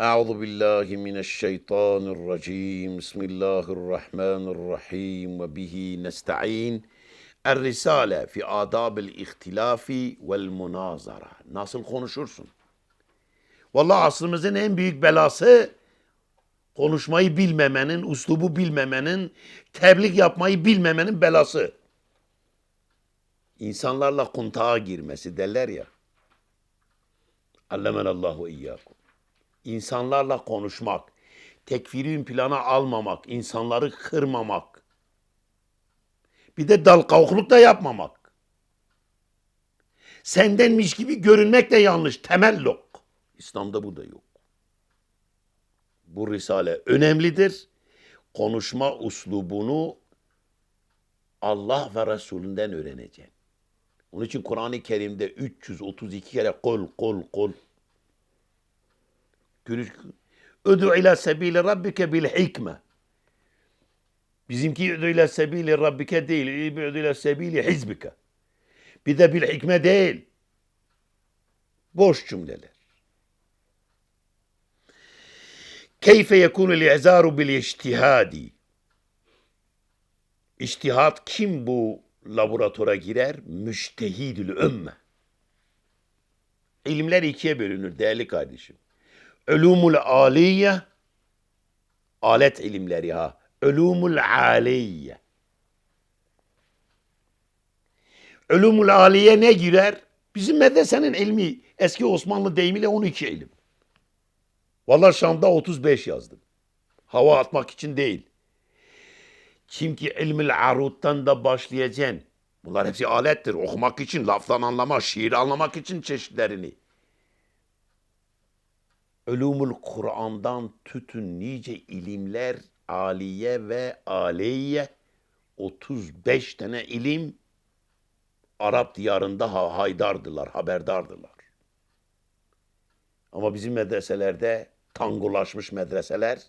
أعوذ بالله من الشيطان الرجيم بسم الله الرحمن الرحيم وبه نستعين الرسالة في آداب الاختلاف والمناظرة Nasıl konuşursun? Vallahi asrımızın en büyük belası konuşmayı bilmemenin, uslubu bilmemenin, tebliğ yapmayı bilmemenin belası. İnsanlarla kontağa girmesi derler ya. Allemenallahu iyyakum. İnsanlarla konuşmak, tekfiri plana almamak, insanları kırmamak. Bir de dal kavukluk da yapmamak. Sendenmiş gibi görünmek de yanlış. Temel yok. İslam'da bu da yok. Bu risale önemlidir. Konuşma uslubunu Allah ve Resulünden öğreneceksin. Onun için Kur'an-ı Kerim'de 332 kere kol kol kol Görüş. Ödü ila sebili rabbike bil hikme. Bizimki ödü ila sebili rabbike değil. Ödü ila sebili hizbike. Bir de bil hikme değil. Boş cümleler. Keyfe yekunu li'zaru bil iştihadi. İçtihat kim bu laboratuvara girer? Müştehidül ümme. İlimler ikiye bölünür değerli kardeşim. Ölumul aliye alet ilimleri ha. Ölumul aliye. Ölumul aliye ne girer? Bizim medresenin ilmi eski Osmanlı deyimiyle 12 ilim. Vallahi Şam'da 35 yazdım. Hava atmak için değil. Çünkü ilmil aruttan da başlayacaksın. Bunlar hepsi alettir. Okumak için, laftan anlamak, şiir anlamak için çeşitlerini. Ölümül Kur'an'dan tütün nice ilimler aliye ve aleyye 35 tane ilim Arap diyarında ha- haydardılar, haberdardılar. Ama bizim medreselerde tangolaşmış medreseler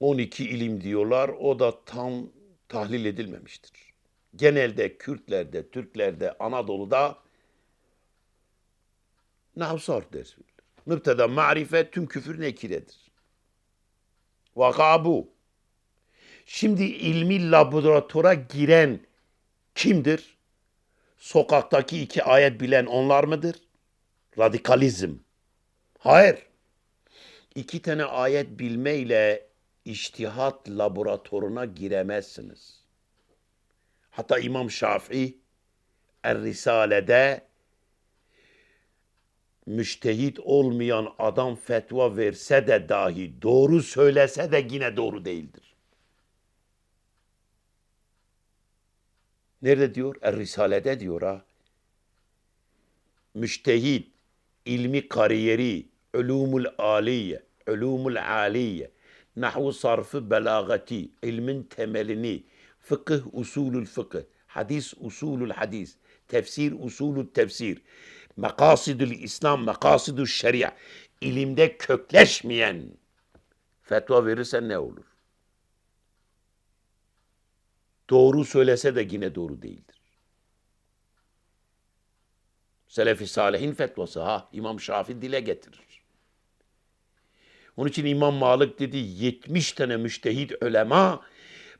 12 ilim diyorlar. O da tam tahlil edilmemiştir. Genelde Kürtlerde, Türklerde, Anadolu'da nahsar ders Mübteda marife tüm küfür nekiredir. Vaka bu. Şimdi ilmi laboratuvara giren kimdir? Sokaktaki iki ayet bilen onlar mıdır? Radikalizm. Hayır. İki tane ayet bilmeyle iştihat laboratuvarına giremezsiniz. Hatta İmam Şafii Er-Risale'de müştehit olmayan adam fetva verse de dahi doğru söylese de yine doğru değildir. Nerede diyor? Er-Risale'de diyor ha. Müştehit, ilmi kariyeri, ulumul aliye, ulumul aliye, nahvu sarfı belagati, ilmin temelini, fıkıh usulül fıkıh, hadis usulül hadis, tefsir usulül tefsir, makasidül İslam, makasidül şeria, ilimde kökleşmeyen fetva verirsen ne olur? Doğru söylese de yine doğru değildir. Selefi Salihin fetvası ha İmam Şafii dile getirir. Onun için İmam Malik dedi 70 tane müştehit ölema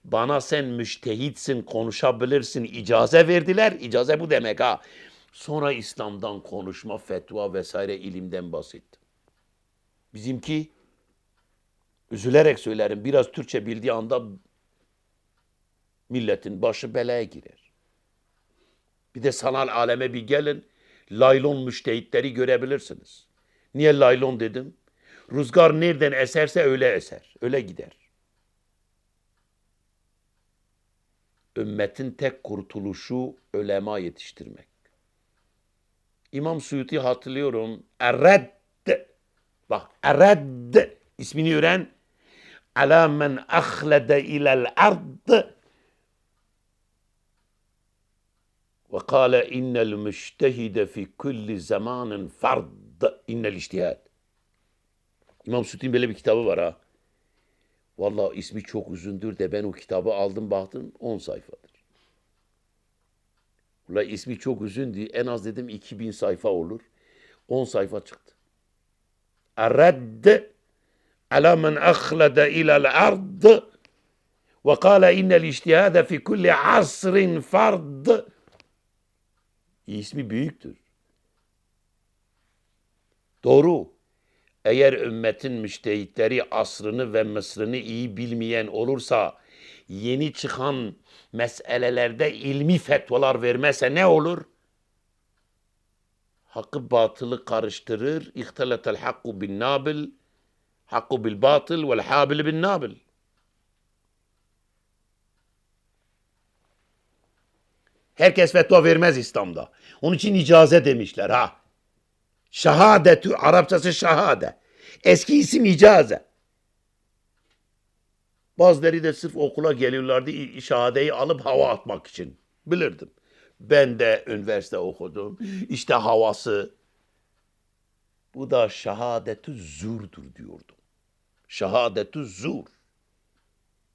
bana sen müştehitsin konuşabilirsin icaze verdiler. İcaze bu demek ha. Sonra İslam'dan konuşma, fetva vesaire ilimden basit. Bizimki üzülerek söylerim biraz Türkçe bildiği anda milletin başı belaya girer. Bir de sanal aleme bir gelin laylon müştehitleri görebilirsiniz. Niye laylon dedim? Rüzgar nereden eserse öyle eser. Öyle gider. Ümmetin tek kurtuluşu ölema yetiştirmek. İmam Suyuti hatırlıyorum. Erred. Bak Erred ismini öğren. Ala men ahlede ilel ard. Ve kâle innel müştehide fi kulli zamanin fard. İnnel iştihad. İmam Suyuti'nin böyle bir kitabı var ha. Vallahi ismi çok uzundur de ben o kitabı aldım baktım 10 sayfadır. La ismi çok üzündü. En az dedim 2000 sayfa olur. 10 sayfa çıktı. Arad ala men ahlada ila'l ard ve kâle innel iştihâde fi kulli asrin fard. İsmi büyüktür. Doğru. Eğer ümmetin müştehitleri asrını ve mısrını iyi bilmeyen olursa yeni çıkan meselelerde ilmi fetvalar vermezse ne olur? Hakkı batılı karıştırır. İhteletel hakku bin nabil, hakku bil batıl vel habil bin nabil. Herkes fetva vermez İslam'da. Onun için icaze demişler ha. Şahadetü, Arapçası şahade. Eski isim icaze. Bazıları da sırf okula geliyorlardı şahadeyi alıp hava atmak için. Bilirdim. Ben de üniversite okudum. İşte havası. Bu da şahadetü zurdur diyordum. Şahadetü zur.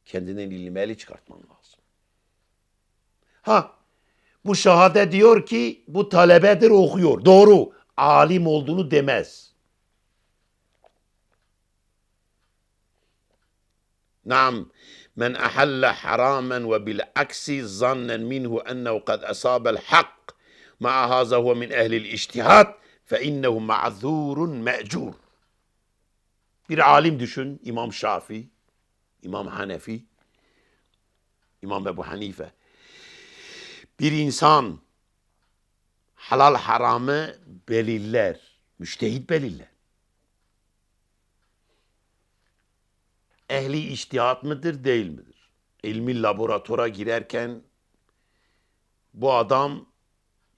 Kendinden ilmeli çıkartman lazım. Ha, bu şahade diyor ki bu talebedir okuyor. Doğru. Alim olduğunu demez. نعم من أحل حراما وبالعكس ظنا منه أنه قد أصاب الحق مع هذا هو من أهل الاجتهاد فإنه معذور مأجور Bir alim düşün, İmam Şafii, İmam Hanefi, İmam Ebu Hanife. Bir insan halal haramı belirler, müştehit belirler. Ehli iştihat mıdır değil midir? İlmi laboratuvara girerken bu adam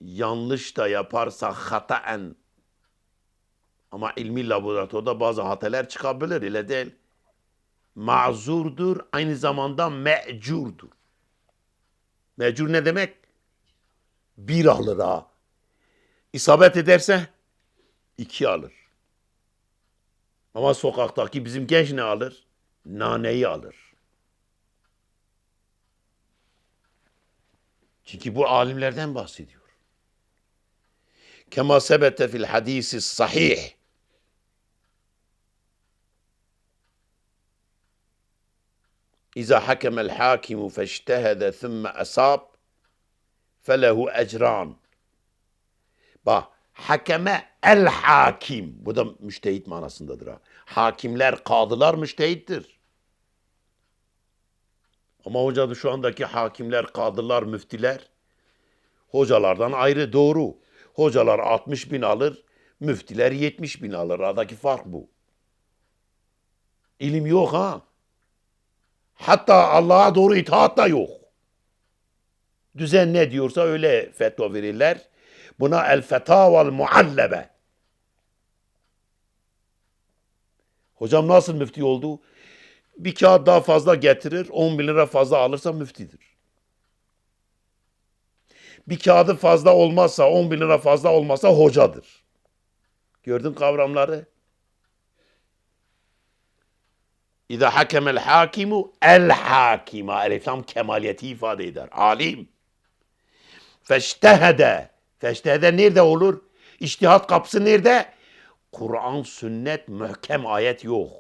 yanlış da yaparsa hataen ama ilmi laboratuvarda bazı hatalar çıkabilir öyle değil. Mazurdur aynı zamanda mecurdur. Mecur ne demek? Bir alır ha. İsabet ederse iki alır. Ama sokaktaki bizim genç ne alır? Naneyi alır. Çünkü bu alimlerden bahsediyor. Kema sebete fil hadisi sahih. İza hakemel hakimu feştehede thumme asab felehu ecran. Bak hakeme el hakim. Bu da müştehit manasındadır ha. Hakimler, kadılar müştehittir. Ama hocada şu andaki hakimler, kadılar, müftiler hocalardan ayrı doğru. Hocalar 60 bin alır, müftiler 70 bin alır. Aradaki fark bu. İlim yok ha. Hatta Allah'a doğru itaat da yok. Düzen ne diyorsa öyle fetva verirler. Buna el fetaval muallebe. Hocam nasıl müfti oldu? Bir kağıt daha fazla getirir, 10 bin lira fazla alırsa müftidir. Bir kağıdı fazla olmazsa, 10 bin lira fazla olmazsa hocadır. Gördün kavramları? İza hakemel hakimu el hakima. Elif lam kemaliyeti ifade eder. Alim. Feştehede. Feştehede nerede olur? İçtihat kapısı nerede? Kur'an, sünnet, mühkem ayet yok.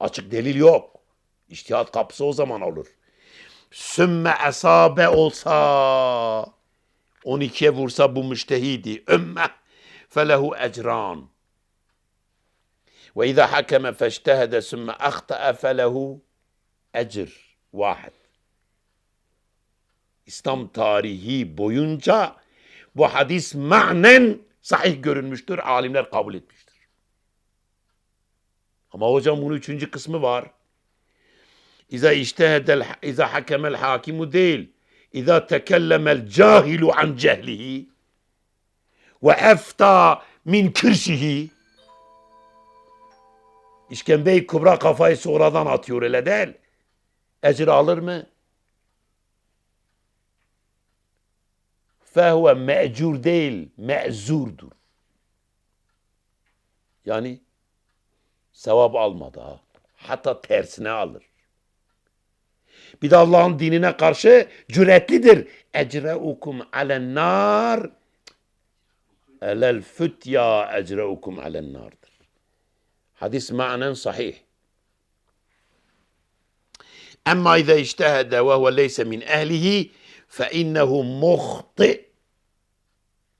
Açık delil yok. İçtihat kapısı o zaman olur. Sümme esabe olsa 12'ye vursa bu müştehidi. Ümme felehu ecran. Ve izâ hakeme feştehede sümme ahta'a felehu ecr. Vahid. İslam tarihi boyunca bu hadis manen sahih görünmüştür. Alimler kabul etmiştir. Ama hocam bunun üçüncü kısmı var. İza iştehedel, iza hakemel hakimu değil. İza tekellemel cahilu an cehlihi ve efta min kirşihi. İşkembe-i Kubra kafayı sonradan atıyor öyle değil. Ecri alır mı? Fehuve me'cur değil, me'zurdur. Yani sevap almadı ha. Hatta tersine alır. Bir de Allah'ın dinine karşı cüretlidir. Ecreukum alen nar Elel fütya ecreukum alen nardır. Hadis manen sahih. İştehede ve huve leyse min ehlihi fe innehu muhti.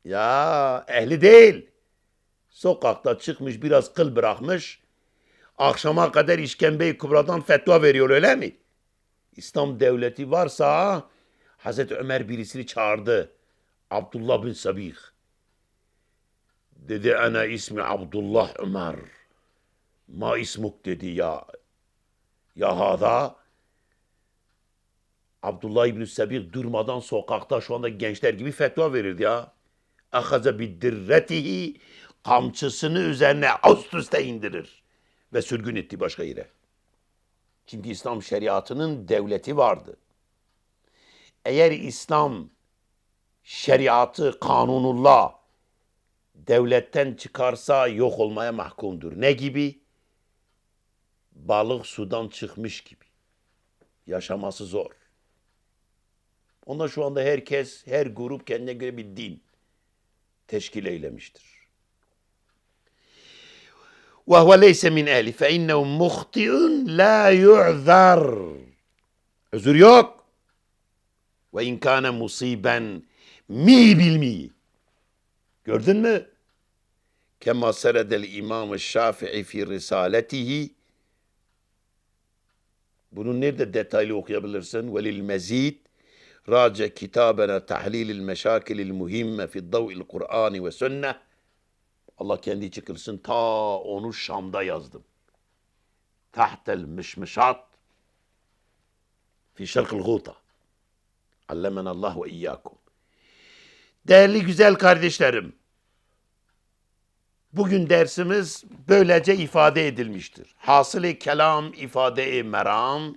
Ya ehli değil. Sokakta çıkmış biraz kıl bırakmış. Akşama kadar işkembe-i kubradan fetva veriyor öyle mi? İslam devleti varsa Hazreti Ömer birisini çağırdı. Abdullah bin Sabih. Dedi ana ismi Abdullah Ömer. Ma ismuk dedi ya. Ya hada. Abdullah İbni Sabih durmadan sokakta şu anda gençler gibi fetva verirdi ya. Ahaza biddirretihi kamçısını üzerine üst üste indirir. Ve sürgün etti başka yere. Çünkü İslam şeriatının devleti vardı. Eğer İslam şeriatı, kanunullah devletten çıkarsa yok olmaya mahkumdur. Ne gibi? Balık sudan çıkmış gibi. Yaşaması zor. Onda şu anda herkes, her grup kendine göre bir din teşkil eylemiştir. وهو ليس من أهلي فإنه مخطئ لا يعذر. عذر يوك. وإن كان مصيبا مي بالمي gördün mü كما سرد الإمام الشافعي في رسالته. bunu nerede detaylı okuyabilirsin وللمزيد راجع كتابنا تحليل المشاكل المهمة في الضوء القراني والسنة. Allah kendi çıkırsın ta onu Şam'da yazdım. Tahtel mişmişat fi şerkil guta. Allemen Allah ve iyyakum. Değerli güzel kardeşlerim, bugün dersimiz böylece ifade edilmiştir. Hasılı kelam ifade-i meram,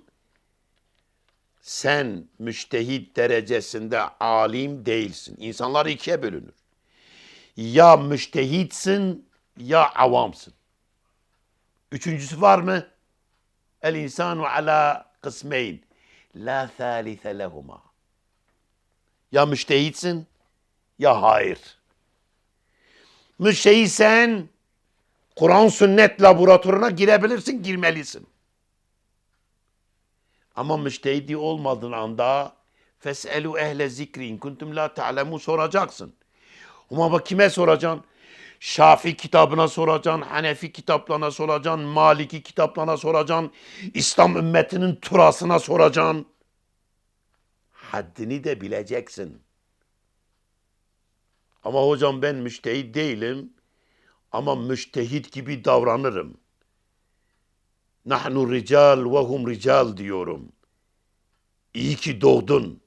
sen müştehit derecesinde alim değilsin. İnsanlar ikiye bölünür. Ya müştehitsin ya avamsın. Üçüncüsü var mı? El insanu ala kısmeyn. La thalithe lehuma. Ya müştehitsin ya hayır. Müştehitsen Kur'an sünnet laboratuvarına girebilirsin, girmelisin. Ama müştehidi olmadığın anda feselu ehle zikri in kuntum la ta'lemu soracaksın. Ama bak kime soracaksın? Şafi kitabına soracaksın, Hanefi kitaplarına soracaksın, Maliki kitaplarına soracaksın, İslam ümmetinin turasına soracaksın. Haddini de bileceksin. Ama hocam ben müştehit değilim ama müştehit gibi davranırım. Nahnu rical ve hum rical diyorum. İyi ki doğdun.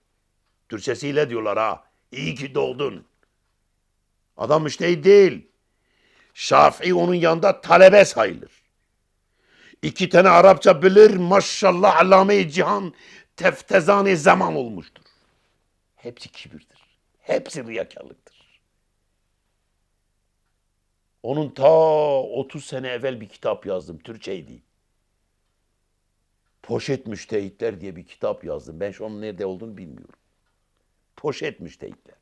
Türkçesiyle diyorlar ha. İyi ki doğdun. Adam müştehit değil. Şafii onun yanında talebe sayılır. İki tane Arapça bilir. Maşallah allame-i cihan teftezan zaman olmuştur. Hepsi kibirdir. Hepsi riyakarlıktır. Onun ta 30 sene evvel bir kitap yazdım. Türkçeydi. Poşet Müştehitler diye bir kitap yazdım. Ben şu an nerede olduğunu bilmiyorum. Poşet Müştehitler.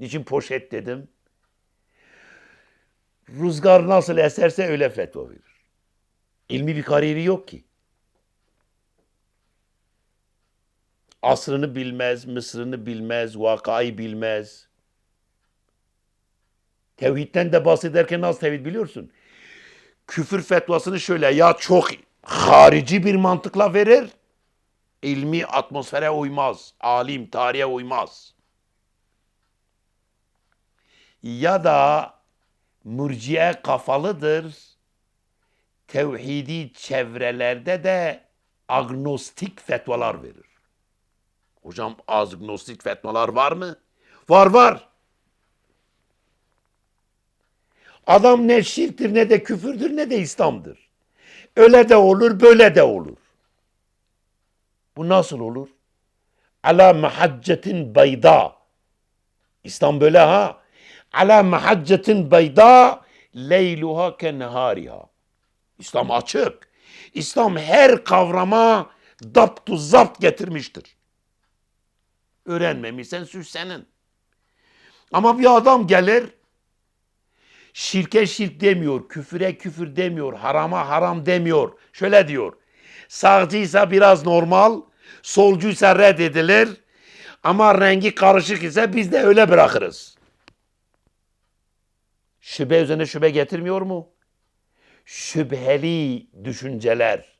Niçin poşet dedim? Rüzgar nasıl eserse öyle fetva verir. İlmi bir kariyeri yok ki. Asrını bilmez, Mısır'ını bilmez, vakayı bilmez. Tevhidden de bahsederken nasıl tevhid biliyorsun? Küfür fetvasını şöyle ya çok harici bir mantıkla verir, ilmi atmosfere uymaz, alim tarihe uymaz. Ya da mürciye kafalıdır, tevhidi çevrelerde de agnostik fetvalar verir. Hocam agnostik fetvalar var mı? Var var. Adam ne şirktir ne de küfürdür ne de İslam'dır. Öyle de olur böyle de olur. Bu nasıl olur? Ala mahaccetin bayda. İslam böyle ha. Ala mahaccetin bayda leyluha ke nehariha. İslam açık. İslam her kavrama daptu zapt getirmiştir. Öğrenmemişsen süs senin. Ama bir adam gelir Şirke şirk demiyor, küfüre küfür demiyor, harama haram demiyor. Şöyle diyor. Sağcıysa biraz normal, solcuysa reddedilir. Ama rengi karışık ise biz de öyle bırakırız. Şüphe üzerine şüphe getirmiyor mu? Şüpheli düşünceler.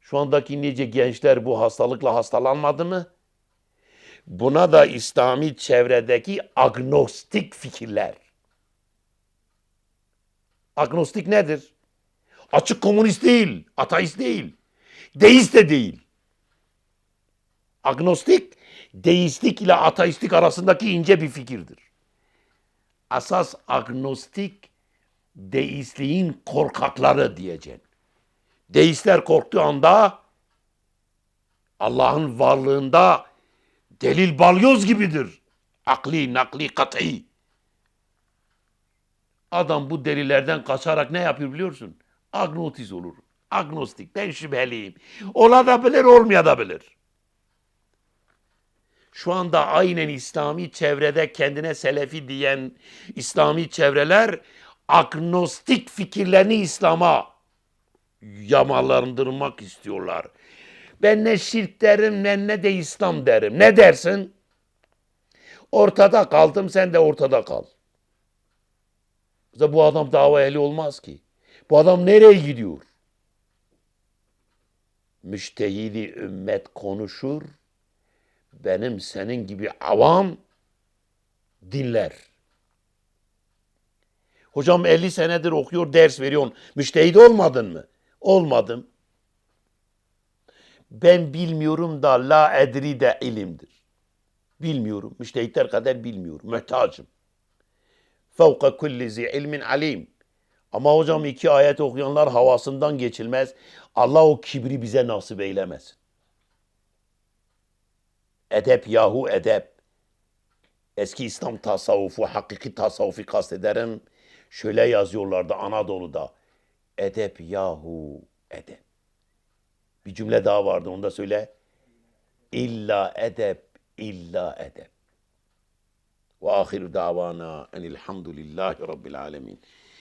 Şu andaki nice gençler bu hastalıkla hastalanmadı mı? Buna da İslami çevredeki agnostik fikirler. Agnostik nedir? Açık komünist değil, ateist değil, deist de değil. Agnostik, deistlik ile ateistlik arasındaki ince bir fikirdir. Asas agnostik, deistliğin korkakları diyeceksin. Deistler korktuğu anda Allah'ın varlığında delil balyoz gibidir. Akli, nakli, kat'i. Adam bu delillerden kaçarak ne yapıyor biliyorsun? Agnotis olur. Agnostik. Ben şüpheliyim. Olabilir, olmayabilir. Şu anda aynen İslami çevrede kendine selefi diyen İslami çevreler agnostik fikirlerini İslam'a yamalandırmak istiyorlar. Ben ne şirk derim ne, ne de İslam derim. Ne dersin? Ortada kaldım sen de ortada kal. Bu adam dava ehli olmaz ki. Bu adam nereye gidiyor? Müştehidi ümmet konuşur. Benim senin gibi avam dinler. Hocam 50 senedir okuyor, ders veriyorsun. Müştehid olmadın mı? Olmadım. Ben bilmiyorum da la edri de ilimdir. Bilmiyorum. Müştehitler kadar bilmiyorum. Mühtacım. Fevka kulli zi ilmin alim. Ama hocam iki ayet okuyanlar havasından geçilmez. Allah o kibri bize nasip eylemesin. Edep yahu edep. Eski İslam tasavvufu, hakiki tasavvufi kastederim. Şöyle yazıyorlardı Anadolu'da. Edep yahu edep. Bir cümle daha vardı onu da söyle. İlla edep, illa edep. Ve ahiru davana enilhamdülillahi rabbil alemin.